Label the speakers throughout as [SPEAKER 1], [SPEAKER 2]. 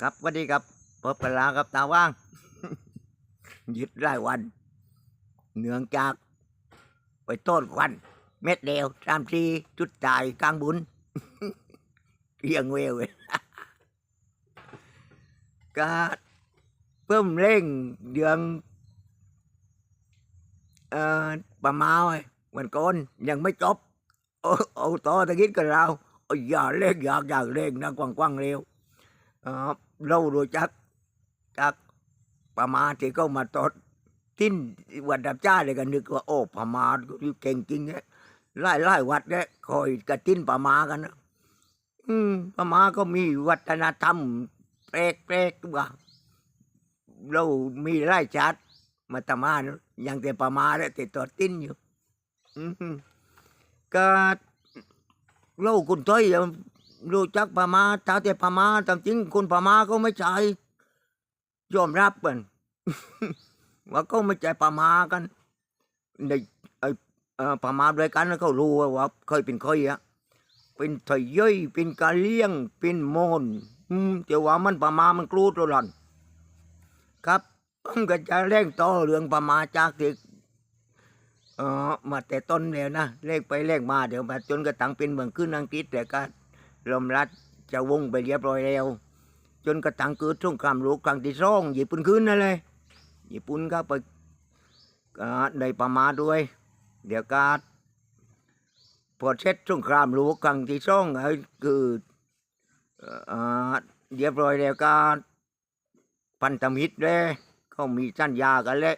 [SPEAKER 1] ครับสวัสดีครับพบกันแล้วครับตาว่าง ยึดรายวัน เนื่องจาก ไปต้นควัน เม็ดเดียวสามทีจุดตายกลางบุญเรียงเววเลยก็เพิ่มเร่งเดือนเอ่อประมาณวันก่อนยังไม่จบ โอ้เอาต่อตะกี้กันเราอยอย่าเร่งอยากอยากเร่งนะกว้างๆเร็ว เรารู้จักจากประมาณที่เขามาตดทิ้นวัดดับจ้าเลยกันนึกว่าโอ้ประมาณเก่งจริงเนี่ยไล่ไล่วัดเนี่ยคอยกระทิ้นประมาณกันนะอืมประมาณก็มีวัฒนธรรมแปลกแปลกว่าเรามีไล่จัดมาตมานะยังแต่ประมาณเนี่ยแต่ตดทิ้นอยู่อืมก็เราคนไทยอะ รู้จักพม่าถ้าแต่พม่าตามจริงคนพม่าก็ไม่ใช่ยอมรับกันว่าก็ไม่ใช่พม่ากันในไอ้พม่าด้วยกันเขารู้ว่าเคยเป็นเคยอะเป็นไทยย่อยเป็นกะเลี้ยง เป็นโมนอืมแต่ว่ามันพม่ามันกรูดตัวหล่อนครับผมก็จะเร่งต่อเรื่องพม่าจากที่เออมาแต่ต้นแล้วนะเร่งไปเร่งมาเดี๋ยวมาจนกระทั่งเป็นเมืองขึ้นอังกฤษแต่ก็ ลมรัดจะวงไปเรียบร้อยแล้ว จนกระทั่งเกิดสงครามโลกครั้งที่สองญี่ปุ่นขึ้นนั่นเลยญี่ปุ่นก็ไปอ่าได้ประมาด้วย เดี๋ยวก็พอเช็ดสงครามโลกครั้งที่สองไอ้คือเรียบร้อยแล้วก็พันธมิตรเลยเขามีสัญญากันแล้ว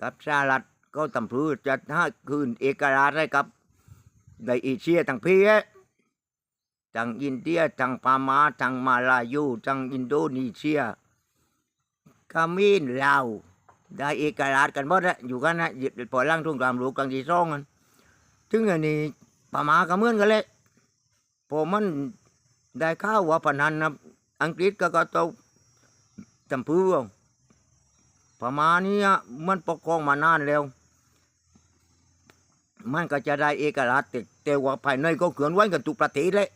[SPEAKER 1] กับสหรัฐก็ตำพืชจะให้คืนเอกราชให้กับในเอเชียทั้งพี่ ทั้งอินเดียทั้งพม่าทั้งมาลายูทั้งอินโดนีเซียกามินลาวได้เอกราชกันหมดแล้วอยู่กันนะหยิบพอล่างทุ่งความรู้กลางที่สองกันถึงอันนี้พม่าก็เหมือนกันเลยพอมันได้ข้าวว่าพนันนะอังกฤษก็ก็ต้องจำพื้นพม่านี่มันปกครองมานานแล้วมันก็จะได้เอกราชแต่ต่ว่าภายในก็เขียนไว้กันทุกประเทศเลย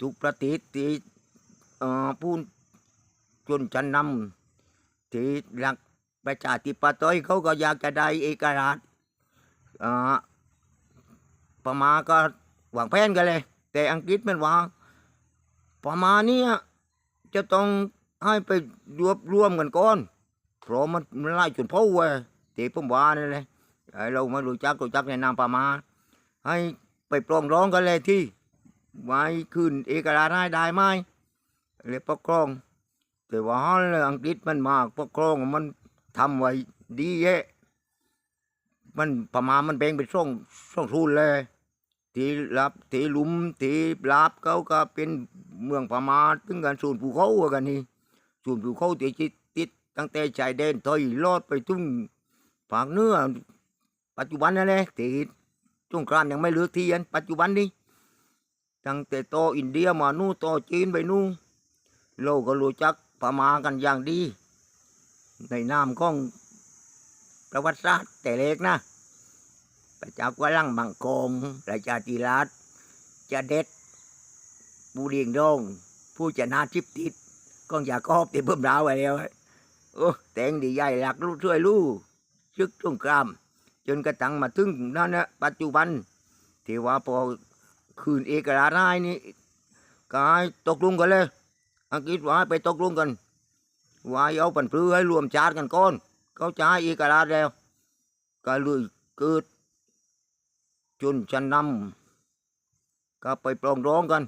[SPEAKER 1] ทุกประเทศที่ผู้ชนชั้นนำที่รักประชาธิปไตยเขาก็อยากจะได้เอกราชเอ่อพม่าก็หวังแผนกันเลย แต่อังกฤษมันว่าพม่าเนี่จะต้องให้ไปรวบรวมกันก่อนเพราะมันมันไล่จนพ่อเว้ยที่ผมว่านี่เลยเราม่รู้จักรู้จักในนามพม่าให้ไปปรองร้องกันเลยที่ ไว้คืนเอกราชให้ได้ไหมเรียกปกครอง แต่ว่าเรื่องอังกฤษมันมากปกครองมันทำไว้ดีเยะมันประมาณมันแบ่งเป็นช่องช่องทุนเลยที่รับที่หลุมที่ลาบเขาก็เป็นเมืองพม่าถึงกันศูนภูเขากันนี่ศูนภูเขาที่จิตติดตั้งแต่ชายแดนไทยลอดไปถึงภาคเนื้อปัจจุบันนั่นแหละที่สงครามยังไม่เลือกที่อันปัจจุบันนี้ ตั้งแต่โตอินเดียมานู่โตจีนไปนู่นโลกก็รู้จักพม่ากันอย่างดี ในนามของประวัติศาสตร์แต่เล็กนะพระเจ้ากวลังบังกงราชาธิราชจะเด็ดบูเรียงดงผู้จะนาทิพทิศก้องอยากกอบที่เพิ่มดาวไว้แล้วโอ้แต่งดีใหญ่หลักลูกช่วยลูกชึกสงคราม จนกระทั่งมาถึงนั่นนะปัจจุบันที่ว่าพอ คืนเอกราชให้นี่ก็ให้ตกลงกันเลย อังกฤษว่าไปตกลงกันว่าเอาปันพลือให้รวมชาติกันก่อน เขาจะให้เอกราชแล้ว ก็เลยเกิดจนชันนำก็ไปปรองร้องกัน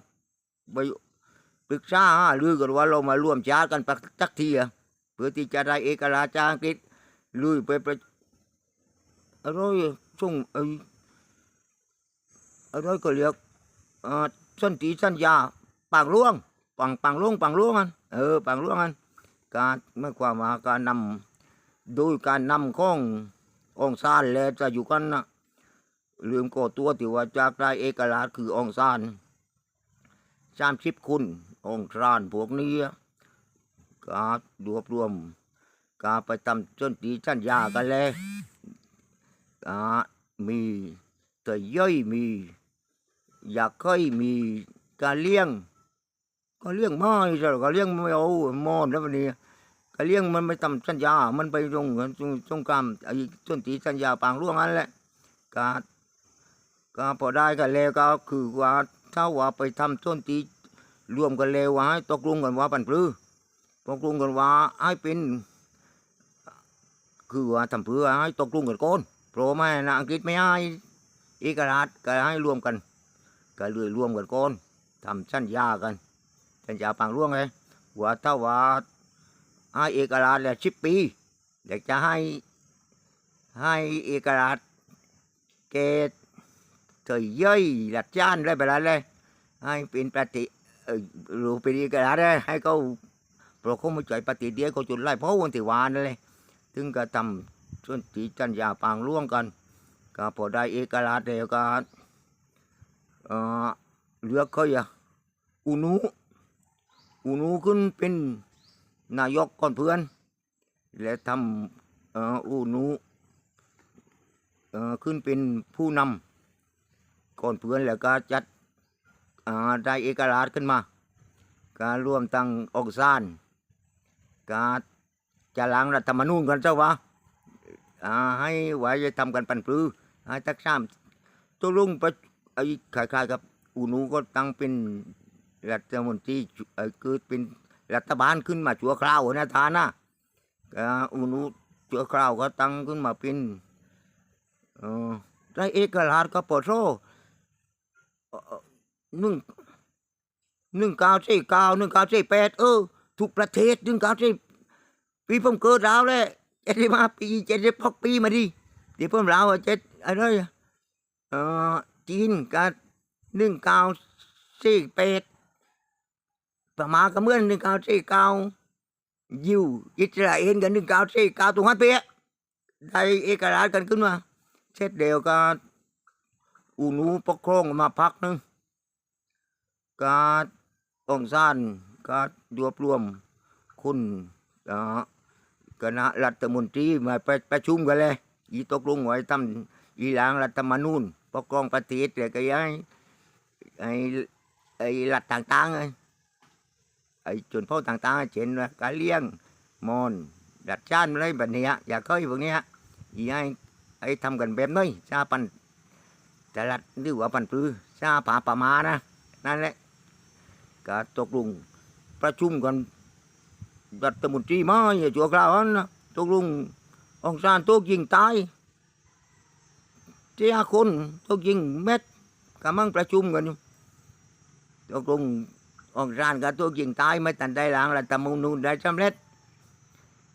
[SPEAKER 1] ไปปรึกษาหรือกันว่าเรามารวมชาติกันสักทีอะเพื่อที่จะได้เอกราชจากอังกฤษลุยไปประอะไรส่งไอ้อะไรก็เรียก เออสันติสัญญาปางล่วงปังปังล่วงปังล่วงกันเออปังล่วงกันการเมื่อความว่าการนำโดยการนำขององซานและจะอยู่กันนะลืมก่อตัวที่ว่าจากได้เอกราชคือองซานสามสิบคุณองซานพวกนี้การรวบรวมการไปทำสันติสัญญากันเลยอ่ามีแต่ย่อยมี อยากค่อยมีการเลี้ยง ก็เลี้ยงไม้ใช่หรอก็เลี้ยงไม่เอามอนแล้ววันนี้ก็เลี้ยงมันไม่ทำสัญญา มันไปตรงตรงตรงกรรมไอ้ต้นตีสัญญาปางร่วงนั่นแหละก็ก็พอได้กันแล้วก็คือว่าถ้าว่าไปทำต้นตีรวมกันแล้วว่าให้ตกลงกันว่าปันปลื้อตกลงกันว่าให้เป็นคือว่าทำเพื่อให้ตกลงกันก่อนเพราะไม่นะอังกฤษไม่ให้เอกราชก็ให้รวมกัน ก็เลยรวมกันก่อนทำสัญญากันสัญญาปางร่วงเลยว่าถ้าว่าให้เอกราชแล้วสิบปีอยากจะให้ให้เอกราชเกตเถยย่อยหลัดจานอะไรแบบนั้นเลยให้เป็นปฏิรู้เป็นเอกราชเลยให้เขาเพราะเขาไม่ใจปฏิเดียเขาจุดไล่เพราะวันที่วานนั่นเลยถึงก็ทำส่วนตีสัญญาปางร่วงกัน ก็พอได้เอกราชแล้วก็เอ่อ เลือกเขาอย่าอุนุอุนุขึ้นเป็นนายกก่อนเพื่อน และทำเอ่ออุนุเอ่อขึ้นเป็นผู้นำก่อนเพื่อนแล้วก็จัดอ่าได้เอกราชขึ้นมา การร่วมตั้งองซานการจะล้างรัฐธรรมนูญกันเจ้าวะอ่าให้ไว้จะทำกันปันปลือให้ทักษามตัวลุงไป ไอ้คล้ายๆกับอูนูก็ตั้งเป็นรัฐมนตรีไอ้คือเป็นรัฐบาลขึ้นมาชั่วคราวนะท่านนะอูนูชั่วคราวก็ตั้งขึ้นมาเป็นเออได้เอกราชก็ปลดโซ่หนึ่งหนึ่งเก้าสี่เก้าหนึ่งเก้าสี่แปดเออทุกประเทศหนึ่งเก้าสี่ปีผมเกิดแล้วแหละเจ็ดสิบห้าปีเจ็ดสิบหกปีมาดิเดี๋ยวเพิ่มราวเจ็ดอะไรอะเอ่อ จีนกับหนึ่งเก้าสี่แปดประมาณก็เหมื่อนหนึ่งเก้าสี่เก้ายิวอิสราเอลกันหนึ่งเก้าสี่เก้าตรงนั้นเป๊ะได้เอกราชกันขึ้นมาเสร็จเดียวก็อูนูปกครองมาพักหนึงก็องซานก็รวบรวมคุณคณะรัฐมนตรีมาไปประชุมกันเลย อีตกลงไว้ทำอีหลางรัฐมนูญ ปกครองประเทศเลยก็ย้ายไอ้ไอ้รัฐต่างๆไอ้ไอ้ชนเผ่าต่างๆเช่นว่ากะเลี้ยงมอนดัดจานอะไรแบบนี้อยากเคยพวกนี้ยอีไอ้ไอ้ทำกันแบบนี้ชาปันแต่รัฐหรือว่าปันปือชาผาป่ามานะนั่นแหละก็ตกลงประชุมกันรัฐมนตรีมาอย่าจัวกล่าวนะตกลงองซานตกยิงตาย เจ้าคนตกยิงเม็ดกำลังประชุมกันอยู่ตกลงองซานกับตกยิงตายไม่ตันได้หลังรัฐมนูญได้สำเร็จ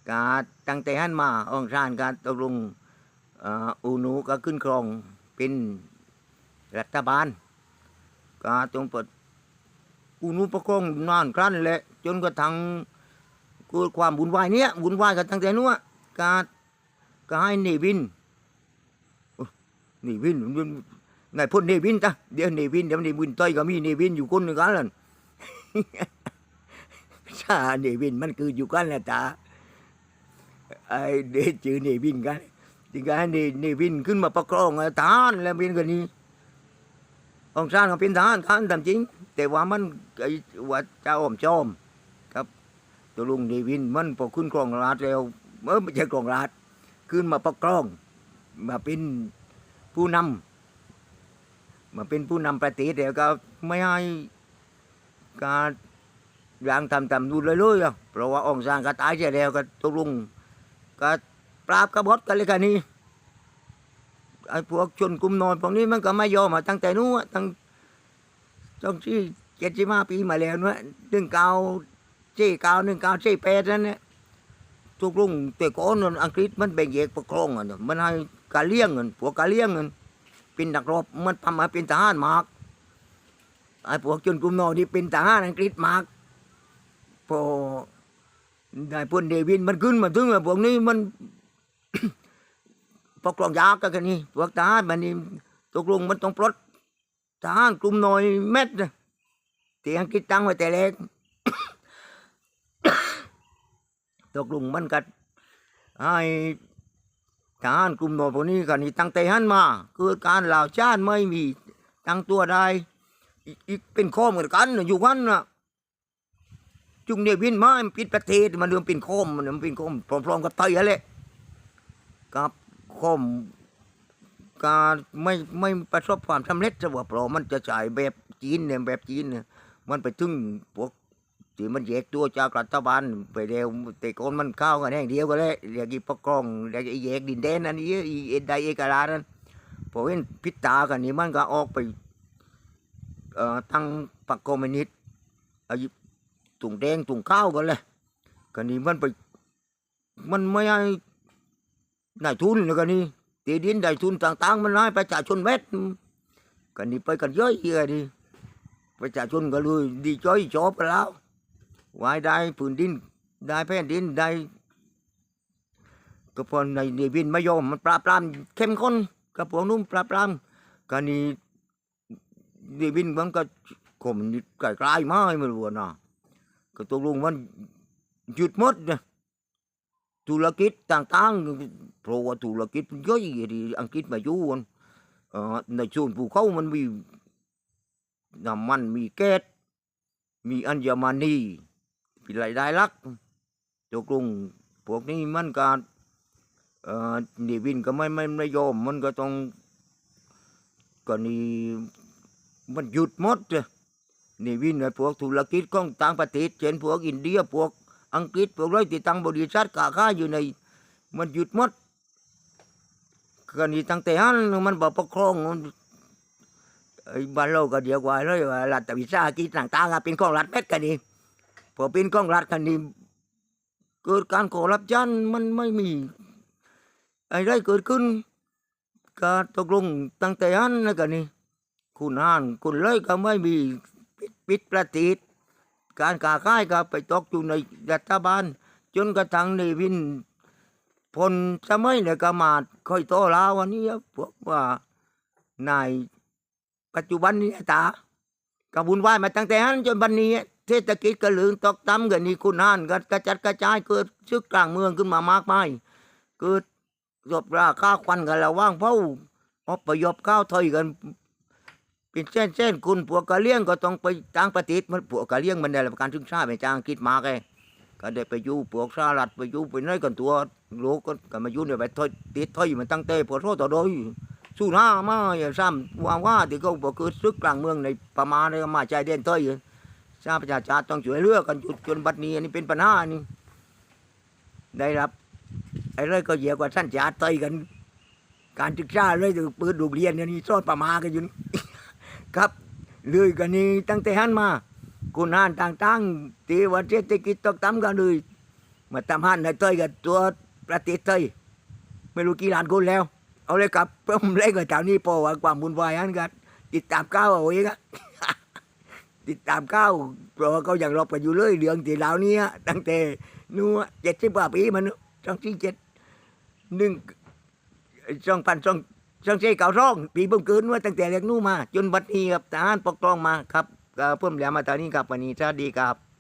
[SPEAKER 1] กาตั้งแต่หันมาองซานก็ตกลงเอ่ออูนูก็ขึ้นครองเป็นรัฐบาลก็ตรงเปิดอูนูประคองนานครั้นแหละจนกระทั่งเกิดความบุญวายเนี้ยบุญวายกันตั้งแต่นู้นกาก็ให้เนวิน นวินมันไงพ่นเนวินจ้ะเดี๋ยวเนวินเดี๋ยวเนวินต้อยก็มีเนวินอยู่คนหนึ่งกันเลยชาเนวินมันคืออยู่กันแหละตาไอเดยวจือเนวินกันจึงก็ให้เนเนวินขึ้นมาประคองทหารแล้วเป็นกันนี้องค์ชาติก็เป็นทหารทหารทำจริง แต่ว่ามันไอว่าเจ้าอ้อมจอมตัวลุงเดวินมันพอขึ้นกรองราชแล้วเมื่อไม่ใช่กรองราชขึ้นมาปกครองมาเป็น ผู้นำมาเป็นผู้นำประเทศแล้วก็ไม่ให้การร่างทำทำดูเลยเลยอะเพราะว่าองค์สร้างก็ตายเสียแล้วก็ตกลงก็ปราบกบฏกันเลยกันนี่ไอ้พวกชนกลุ่มนอยพวกนี้มันก็ไม่ยอมมาตั้งแต่นู้นตั้งตั้งที่เจ็ดสิบห้าปีมาแล้วนะดึงเกาเจ้เก้าหนึ่งเก้าเจ้แปดนั่นเนี่ยทุกลุงแต่ก่อนนั้นอังกฤษมันแบ่งแยกปกครองอะเนี่ยมันให้ กาเลี้ยงเงินพวกกาเลี้ยงเงินเป็นนักรบมันทำมาเป็นทหารมากไอ้พวกชนกลุ่มนอยที่เป็นทหารอังกฤษมากพอได้พลเดวินมันขึ้นมาถึงว่าพวกนี้มันปกครองยากกันนี่พวกทหารมันนี่ตกลงมันต้องปลดทหารกลุ่มน้อยเม็ดที่อังกฤษตั้งไว้แต่แรกตกลงมันกัดให้ ทหารกลุ่มโนพวกนี้กันนี่ตั้งแต่หันมาเกิดการเหล่าชาติไม่มีตั้งตัวได้อีกเป็นข้อมือนกันอยู่กันน่ะจุงเนี่ยวินมามันปิดประเทศมันเรื่องเป็นโคมมันเป็นโคมพร้อมๆกับไทยนั่นแหละกับโคมการไม่ไม่ประสบความสำเร็จซะว่าเพราะมันจะจ่ายแบบจีนเนี่ยแบบจีนเนี่ยมันไปถึงพวก ที่มันแยกตัวจากรัฐบาลไปเร็วแต่ก่อนมันเข้ากันแห่งเดียวกันเลยเรียกอีปกรองเรียกอีแยกดินแดนอันนี้อีเอ็นไดเอกราชนั้นพอเห็นพิตากันนี่มันก็ออกไปเอ่อตั้งพรรคอมมิวนิสต์อาอีถุงแดงถุงข้าวกันเลยกันนี้มันไปมันไม่ให้นายทุนเลยกันนี่ตีดินนายทุนต่าง ๆ มันให้ประชาชนเม็ดกันนี่ไปกันเยอะเยอะดิประชาชนก็เลยดีจ้อยชอบกันแล้ว วายได้ผืนดิน ได้แผ่นดินได้ก็พอในในวินไม่ยอมมันปราบปรามเข้มข้นกับพวกนุ่มปราบปรามกันนี่ในวินมันก็ข่มนิดไกลๆมาให้มันรัวนะก็ตกลงมันหยุดหมดนะธุรกิจต่างๆเพราะว่าธุรกิจมันเยอะที่อังกฤษมาอยู่กันในส่วนภูเขามันมีน้ำมันมีแก๊สมีอัญมณี มีรายได้หลักตกลงพวกนี้มันก็เอ่อนี่วินก็ไม่ไม่ไม่ยอมมันก็ต้องก็นี่มันหยุดหมดเลยนี่วินไอ้พวกธุรกิจของต่างประเทศเช่นพวกอินเดียพวกอังกฤษพวกไรที่ตั้งบริษัทกาค้าอยู่ในมันหยุดหมดกันนี้ตั้งแต่นั้นมันบอกปกครองไอ้บ้านเราก็เดียวกว่าเลยว่ารัฐวิสาหกิจต่างๆเป็นของรัฐเม็ดกันนี้ อเป็นของรัฐกันนี้เกิดการขอรับชันมันไม่มีอะไรเกิดขึ้นก็ตกลงตั้งแต่นั้นนะกันนี้คุณอ่านคุณเลยก็ไม่มีปิดปิดประเทศการค้าขายก็ไปตกอยู่ในรัฐบาล จนกระทั่งในวินพลสมัยเนี่ยก็มาค่อยโตลาววันนี้พวกว่านายปัจจุบันนี้ตากระบุญไหวมาตั้งแต่นั้นจนบันนี้ เศรษฐกิจก็เหลืองตกต่ำกันนี่คุณห่านก็กระจัดกระจายเกิดซึกกลางเมืองขึ้นมามากมายเกิดรบราค่าควันกันระว่างเผ่าอพยพข้าวถอยกันเป็นเส้นเส้นๆคุณพวกะเลี้ยงก็ต้องไปต่างประเทศมันพวกะเลี้ยงมันได้รับการศึกษาไปจางอังกฤษมาไงก็ได้ไปอยู่พวกสหรัฐไปอยู่ไปไหนกันตัวโลกก็ก็มาอยู่เนี่ยไปถอยติดถอยมันตั้งแต่พอโทษต่อโดยสู้หน้ามาอย่าซ้ำว่าว่าที่เขาบอกคือซึกกลางเมืองในประมาณนี้มาใจเด่นถอย ชาติประชาชาติต้องช่วยเหลือกันจุดจนบัดนี้อันนี้เป็นปัญหานี่ได้รับไอ้เรื่องก็เหยียกว่าสั้นจาต่อยกัน การศึกษาเลยถึงปืนดูเรียนเนี่ยนี่ซ่อนประมากันอยู่นี่ครับเลยกันนี้ตั้งแต่หันมาคุณอ่านต่างๆที่ว่าเศรษฐกิจตกต่ำกันเลยมาทำหันในเตยกับตัวประเทศเตยไม่รู้กี่ล้านคนแล้ว เอาเลยครับเพิ่มเล่นกับแถวนี้พอว่าความบุญวายอันกันติดตามก้าวเอาเองอะ ติดตามก้าวเพราะว่าเขายังรบกันอยู่เลยเรื่องที่เหล่านี้ตั้งแต่นู้เจ็ดสิบกว่าปีมันสองสี่เจ็ดหนึ่งสองพันสองสองเกตเก่าร่องปีเพิ่มเกินว่าตั้งแต่เล็กนู่นมา จนบัดนี้ครับทหารปกครองมาครับเพิ่มแล้วมาตอนนี้ครับวันนี้สวัสดีครับ